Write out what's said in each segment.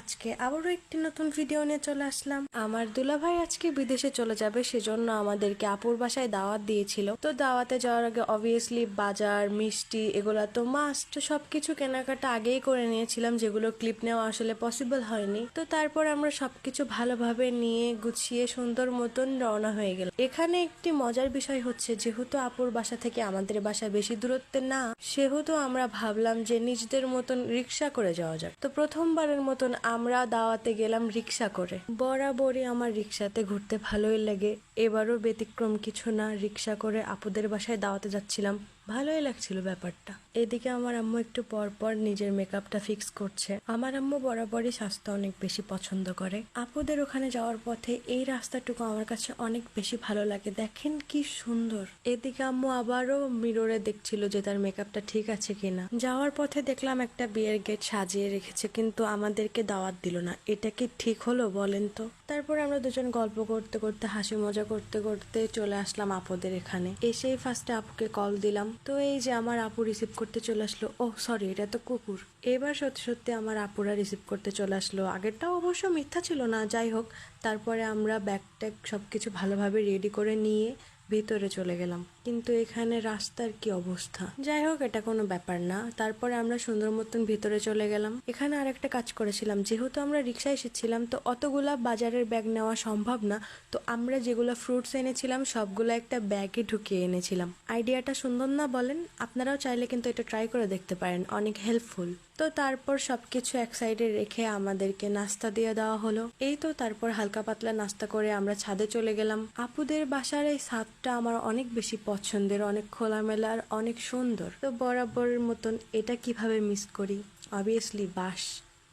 আজকে আবারও একটি নতুন ভিডিও নিয়ে চলে আসলাম। আমার দুলাভাই আজকে বিদেশে চলে যাবে, সেজন্য আমাদেরকে আপুর বাসায় দাওয়াত দিয়েছিল। তো দাওয়াতে যাওয়ার আগে অবভিয়াসলি বাজার, মিষ্টি এগুলো তো মাস্ট সবকিছু কেনাকাটা আগেই করে নিয়েছিলাম, যেগুলো ক্লিপ নেওয়া আসলে পসিবল হয়নি। তো তারপর আমরা সবকিছু ভালোভাবে নিয়ে গুছিয়ে সুন্দর মতন রওনা হয়ে গেল এখানে একটি মজার বিষয় হচ্ছে, যেহেতু আপুর বাসা থেকে আমাদের বাসা বেশি দূরত্বে না, সেহেতু আমরা ভাবলাম যে নিজেদের মতন রিক্সা করে যাওয়া যাক। তো প্রথমবারের মতন আমরা দাওয়াতে গেলাম রিক্সা করে। বরাবরই আমার রিক্সাতে ঘুরতে ভালোই লাগে। এবারও ব্যতিক্রম কিছু না। রিক্সা করে আপুদের বাসায় দাওয়াতে যাচ্ছিলাম। ভালোই লাগছিল ব্যাপারটা। এদিকে আমার আম্মু একটু পর পর নিজের মেকআপটা ফিক্স করছে। আমার আম্মু বরাবরই স্বাস্থ্য অনেক বেশি পছন্দ করে। আপুদের ওখানে যাওয়ার পথে এই রাস্তাটুকু আমার কাছে অনেক বেশি ভালো লাগে। দেখেন কি সুন্দর। এদিকে আম্মু আবারও মিররে দেখছিল যে তার মেকআপটা ঠিক আছে কিনা। যাওয়ার পথে দেখলাম একটা বিয়ের গেট সাজিয়ে রেখেছে, কিন্তু আমাদেরকে দাওয়াত দিল না। এটা কি ঠিক হলো বলেন তো? তারপর আমরা দুজন গল্প করতে করতে, হাসি মজা করতে করতে চলে আসলাম আপুদের এখানে। এসেই ফার্স্টে আপুকে কল দিলাম। তো এই যে আমার আপু রিসিভ করতে চলে আসলো। ও সরি এটা তো কুকুর। এবার সত্যি সত্যি আমার আপুরা রিসিভ করতে চলে আসলো। আগেরটাও অবশ্য মিথ্যা ছিল না, যাই হোক। তারপরে আমরা ব্যাগ ট্যাগ সবকিছু ভালোভাবে রেডি করে নিয়ে ভিতরে চলে গেলাম। কিন্তু এখানে রাস্তার কি অবস্থা? যাই হোক, এটা কোনো ব্যাপার না। তারপরে আমরা সুন্দর মতন ভিতরে চলে গেলাম। এখানে আরেকটা কাজ করেছিলাম। যেহেতু আমরা রিক্সায় এসেছিলাম, তো অতগুলা বাজারের ব্যাগ নেওয়া সম্ভব না। তো আমরা যেগুলো ফ্রুটস এনেছিলাম, সবগুলো একটা ব্যাগে ঢুকিয়ে এনেছিলাম। আইডিয়াটা সুন্দর না বলেন? আপনারাও চাইলে কিন্তু এটা ট্রাই করে দেখতে পারেন। অনেক হেল্পফুল তো তারপর সবকিছু এক সাইডে রেখে আমাদেরকে নাস্তা দিয়ে দেওয়া হলো। এই তো তারপর হালকা পাতলা নাস্তা করে আমরা ছাদে চলে গেলাম। আপুদের বাসার এই ছাদটা আমার অনেক বেশি পছন্দের, অনেক খোলামেলা আর অনেক সুন্দর। তো বরাবরের মতন এটা কীভাবে মিস করি? অবভিয়াসলি বাস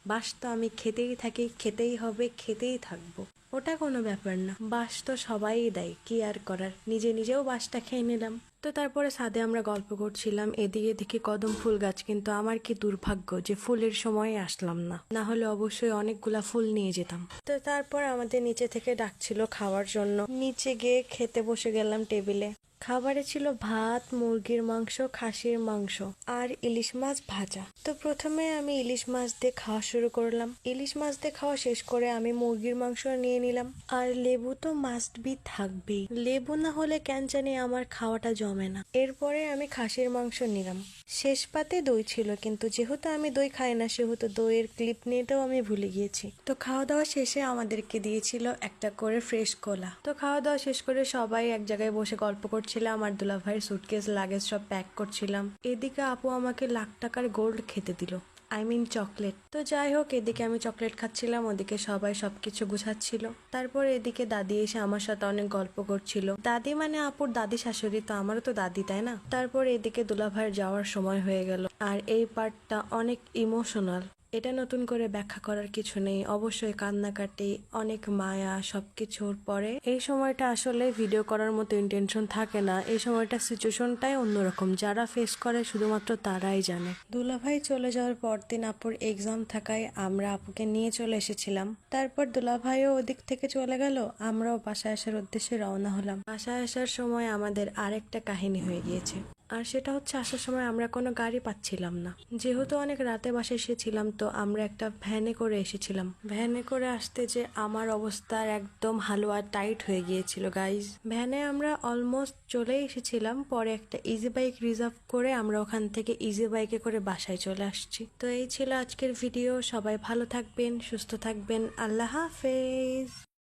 বাস তো আমি খেতেই থাকি, খেতেই হবে, খেতেই থাকব। ওটা কোনো ব্যাপার না। বাস তো সবাই দেয়, কি আর করার? নিজে নিজেও বাসটা খেয়ে নিলাম। তো তারপরে সাদে আমরা গল্প করছিলাম, এদিকে এদিকে কদম ফুল গাছ, কিন্তু আমার কি দুর্ভাগ্য যে ফুলের সময় আসলাম না। না হলে অবশ্যই অনেকগুলা ফুল নিয়ে যেতাম। তো তারপর আমাদের নিচে থেকে ডাকছিল খাওয়ার জন্য। নিচে গিয়ে খেতে বসে গেলাম টেবিলে। খাবারে ছিল ভাত, মুরগির মাংস, খাসির মাংস আর ইলিশ মাছ ভাজা। তো প্রথমে আমি ইলিশ মাছ দিয়ে খাওয়া শুরু করলাম। ইলিশ মাছ দিয়ে খাওয়া শেষ করে আমি মুরগির মাংস নিয়ে নিলাম। আর লেবু তো মাস্ট বি থাকবেই। লেবু না হলে ক্যান জানি আমার খাওয়াটা জমে না। এরপরে আমি খাসির মাংস নিলাম। শেষ পাতে দই ছিল, কিন্তু যেহেতু আমি দই খাই না, সেহেতু দইয়ের ক্লিপ নিয়েটাও আমি ভুলে গিয়েছি। তো খাওয়া দাওয়া শেষে আমাদেরকে দিয়েছিল একটা করে ফ্রেশ কোলা। তো খাওয়া দাওয়া শেষ করে সবাই এক জায়গায় বসে গল্প করছিলাম আর দুলাভাইয়ের সুটকেস লাগেজ সব প্যাক করছিলাম। এদিকে আপু আমাকে লাখ টাকার গোল্ড খেতে দিল। আই মিন চকলেট তো যাই হোক, এদিকে আমি চকলেট খাচ্ছিলাম, ওদিকে সবাই সবকিছু গুছাচ্ছিল। তারপর এদিকে দাদি এসে আমার সাথে অনেক গল্প করছিল। দাদি মানে আপুর দাদি শাশুড়ি তো, আমারও তো দাদি, তাই না? তারপর এদিকে দুলাভাইয়ের যাওয়ার সময় হয়ে গেল। আর এই পার্টটা অনেক ইমোশনাল এটা নতুন করে ব্যাখ্যা করার কিছু নেই। অবশ্যই কান্নাকাটি, অনেক মায়া সবকিছুর পরে। এই সময়টা আসলে ভিডিও করার মতো ইন্টেনশন থাকে না। এই সময়টা সিচুয়েশনটাই অন্যরকম। যারা ফেস করে শুধুমাত্র তারাই জানে। দুলাভাই চলে যাওয়ার পর দিন আপুর এক্সাম থাকায় আমরা আপুকে নিয়ে চলে এসেছিলাম। তারপর দুলাভাইও ওদিক থেকে চলে গেল। আমরাও বাসায় আসার উদ্দেশ্যে রওনা হলাম। বাসায় আসার সময় আমাদের আরেকটা কাহিনী হয়ে গিয়েছে। আর সেটা হচ্ছে আসার সময় আমরা কোনো গাড়ি পাচ্ছিলাম না। যেহেতু অনেক রাতে বাসে এসেছিলাম, তো আমরা একটা ভ্যানে করে এসেছিলাম। ভ্যানে করে আসতে যে আমার অবস্থার একদম হালুয়া টাইট হয়ে গিয়েছিল গাইজ ভ্যানে আমরা অলমোস্ট চলে এসেছিলাম, পরে একটা ইজি বাইক রিজার্ভ করে আমরা ওখান থেকে ইজি বাইকে করে বাসায় চলে আসছি। তো এই ছিল আজকের ভিডিও সবাই ভালো থাকবেন, সুস্থ থাকবেন, আল্লাহ হাফেজ।